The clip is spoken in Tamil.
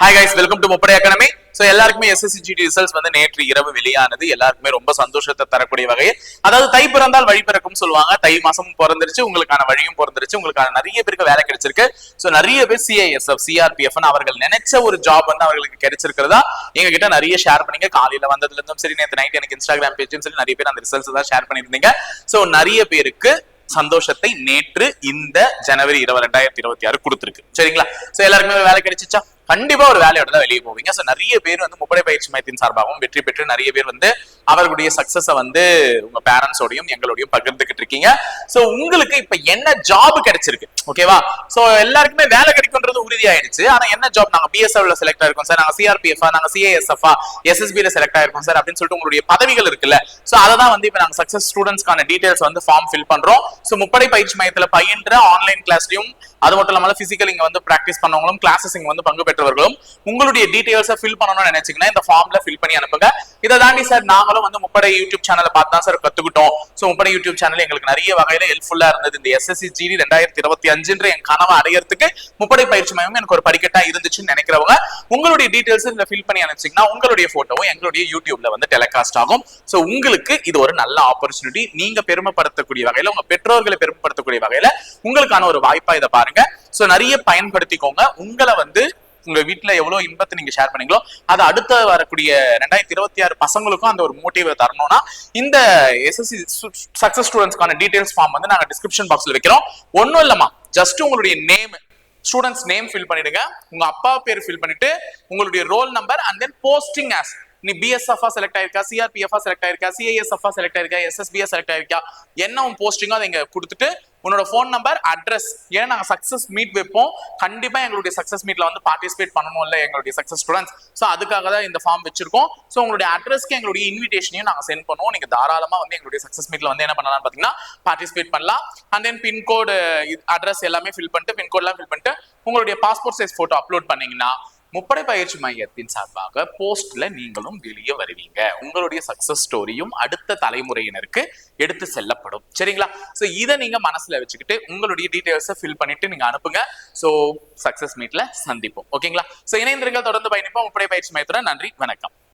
ஹாய் கைஸ் வெல்கம் டு முப்படை அகாடமி ஸோ எல்லாருக்குமே எஸ்எஸ்சி ஜிடி ரிசல்ட்ஸ் வந்து நேற்று இரவு வெளியானது. எல்லாருக்குமே ரொம்ப சந்தோஷத்தை தரக்கூடிய வகையில். அதாவது தை பிறந்தால் வழி பிறக்கும் சொல்லுவாங்க. தை மாசமும் பிறந்துருச்சு உங்களுக்கான வழியும் பிறந்துருச்சு உங்களுக்கான நிறைய பேருக்கு வேலை கிடைச்சிருக்கு. ஸோ நிறைய பேர் சிஐஎஸ்எஃப் சிஆர்பிஎஃப் அவர்கள் நினைச்ச ஒரு ஜாப் வந்து அவர்களுக்கு கிடைச்சிருக்கிறதா? எங்க கிட்ட நிறைய ஷேர் பண்ணீங்க. காலையில வந்ததுல இருந்தும் சரி நேற்று நைட் எனக்கு இன்ஸ்டாகிராம் பேஜும் சரி நிறைய பேர் அந்த ரிசல்ட்ஸ் தான் ஷேர் பண்ணியிருந்தீங்க. ஸோ நிறைய பேருக்கு சந்தோஷத்தை நேற்று இந்த ஜனவரி இருபது ரெண்டாயிரத்தி இருபத்தி ஆறு கொடுத்துருக்கு. சரிங்களா? சோ எல்லாருக்குமே வேலை கிடைச்சிச்சா? கண்டிப்பா ஒரு வேலையோட தான் வெளியே போவீங்க. ஸோ நிறைய பேர் வந்து முப்படை பயிற்சி மையத்தின் சார்பாகவும் வெற்றி பெற்று நிறைய பேர் வந்து அவர்களுடைய சக்சஸ வந்து உங்க பேரண்ட்ஸோடையும் எங்களோடையும் பகிர்ந்துகிட்டு இருக்கீங்க. சோ உங்களுக்கு இப்ப என்ன ஜாப் கிடைச்சிருக்கு? ஓகேவா சோ எல்லாருக்குமே வேலை கிடைக்கும்ன்றது ஆயிடுச்சு. ஆனா என்ன ஜாப் நாங்க பிஎஸ்எஃப்ல செலக்ட் ஆயிருக்கோம் சார் நாங்க சிஆர்பிஎஃப் நாங்க சிஏஎஸ்எஃப் எஸ்எஸ்பி ல செலக்ட் ஆயிருக்கோம் சார் அப்படின்னு சொல்லிட்டு உங்களுடைய பதவிகள் இருக்குல்ல. சோ அதை தான் வந்து இப்ப நாங்க சக்சஸ் ஸ்டூடெண்ட்ஸ்க்கான டீடைல்ஸ் வந்து ஃபார்ம் ஃபில் பண்றோம். சோ முப்படை பயிற்சி மையத்துல பயின்ற ஆன்லைன் கிளாஸ்லயும் அது மட்டும் இல்லாம பிசிக்கல் இங்க வந்து பிராக்டிஸ் பண்ணவங்களும் கிளாஸஸ் இங்க வந்து பங்கு பெற்றவர்களும் உங்களுடைய டீடைல்ஸை ஃபில் பண்ணணும்னு நினைச்சீங்கன்னா இந்த ஃபார்ம்ல ஃபில் பண்ணி அனுப்புங்க. இதை தாண்டி சார் நாங்களும் வந்து முப்படை யூடியூப் சேனலை பார்த்து தான் சார் கத்துக்கிட்டோம். சோ முப்படை யூடியூப் சேனல் எங்களுக்கு நிறைய வகையில ஹெல்ப்ஃபுல்லா இருந்தது. இந்த எஸ்எஸ்சி ஜிடி ரெண்டாயிரத்தி இருபத்தி அஞ்சுன்ற என் கனவை அடையறதுக்கு முப்படை பயிற்சி மையம் எனக்கு ஒரு படிக்கட்டா இருந்துச்சுன்னு நினைக்கிறவங்க உங்களுடைய டீடைல்ஸ் இதுல ஃபில் பண்ணி அனுப்பிச்சீங்கன்னா உங்களுடைய போட்டோவும் எங்களுடைய யூடியூப்ல வந்து டெலிகாஸ்ட் ஆகும். சோ உங்களுக்கு இது ஒரு நல்ல ஆப்பர்ச்சுனிட்டி நீங்க பெருமைப்படுத்தக்கூடிய வகையில உங்க பெற்றோர்களை பெருமைப்படுத்தக்கூடிய வகையில உங்களுக்கான ஒரு வாய்ப்பா இதை பாருங்க. ஸோ நிறைய பயன்படுத்திக்கோங்க. உங்களை வந்து உங்க வீட்டுல எவ்வளவு இன்பத்தை நீங்க ஷேர் பண்ணீங்களோ அது அடுத்த வரக்கூடிய ரெண்டாயிரத்தி இருபத்தி ஆறு பசங்களுக்கும் அந்த ஒரு மோட்டிவ் தரணும்னா இந்த எஸ்எஸ்சி சக்சஸ் ஸ்டூடெண்ட்ஸ்க்கான டீடைல்ஸ் ஃபார்ம் வந்து நாங்க டிஸ்கிரிப்ஷன் பாக்ஸ்ல வைக்கிறோம். ஒன்னும் இல்லம்மா. ஜஸ்ட் உங்களுடைய நேம் ஸ்டூடெண்ட்ஸ் நேம் ஃபில் பண்ணிடுங்க. உங்க அப்பா பேர் ஃபில் பண்ணிட்டு உங்களுடைய roll number and then posting as நீ பிஎஸ்எஃப்ஆ செலக்ட் ஆயிருக்கா? சிஆர்பிஎஃப்ஆ செலக்ட் ஆயிருக்கா? சிஐஎஸ்எஃப்ஆ செலக்ட் ஆயிருக்கா? எஸ்எஸ்பிஎ செலக்ட் ஆயிருக்கா? என்ன உன் போஸ்டிங்கோ அதை இங்க கொடுத்துட்டு உன்னோட ஃபோன் நம்பர் அட்ரஸ் ஏன்னா நாங்க சக்சஸ் மீட் வைப்போம். கண்டிப்பா எங்களுடைய சக்சஸ் மீட்ல வந்து பார்ட்டிசிபேட் பண்ணணும் இல்ல எங்களுடைய சக்சஸ் ஸ்டூடெண்ட்ஸ் ஸோ அதுக்காக தான் இந்த ஃபார்ம் வச்சிருக்கோம். ஸோ உங்களுடைய அட்ரஸ்க்கு எங்களுடைய இன்விடேஷனையும் நாங்க சென்ட் பண்ணுவோம். நீங்க தாராளமா வந்து எங்களுடைய சக்சஸ் மீட்ல வந்து என்ன பண்ணலாம்னு பாத்தீங்கன்னா பார்ட்டிசிபேட் பண்ணலாம். அண்ட் தென் பின்கோடு அட்ரஸ் எல்லாமே ஃபில் பண்ணிட்டு பின்கோட்லாம் ஃபில் பண்ணிட்டு உங்களுடைய பாஸ்போர்ட் சைஸ் போட்டோ அப்லோட் பண்ணீங்கன்னா முப்படை பயிற்சி மையத்தின் சார்பாக போஸ்ட்ல நீங்களும் வெளியே வருவீங்க. உங்களுடைய சக்சஸ் ஸ்டோரியும் அடுத்த தலைமுறையினருக்கு எடுத்து செல்லப்படும். சரிங்களா? ஸோ இதை நீங்க மனசுல வச்சுக்கிட்டு உங்களுடைய டீடைல்ஸை ஃபில் பண்ணிட்டு நீங்க அனுப்புங்க. ஸோ சக்சஸ் மீட்ல சந்திப்போம். ஓகேங்களா ஸோ இணைந்திருங்கள். தொடர்ந்து பயணிப்போம். முப்படை பயிற்சி மையத்துடன் நன்றி. வணக்கம்.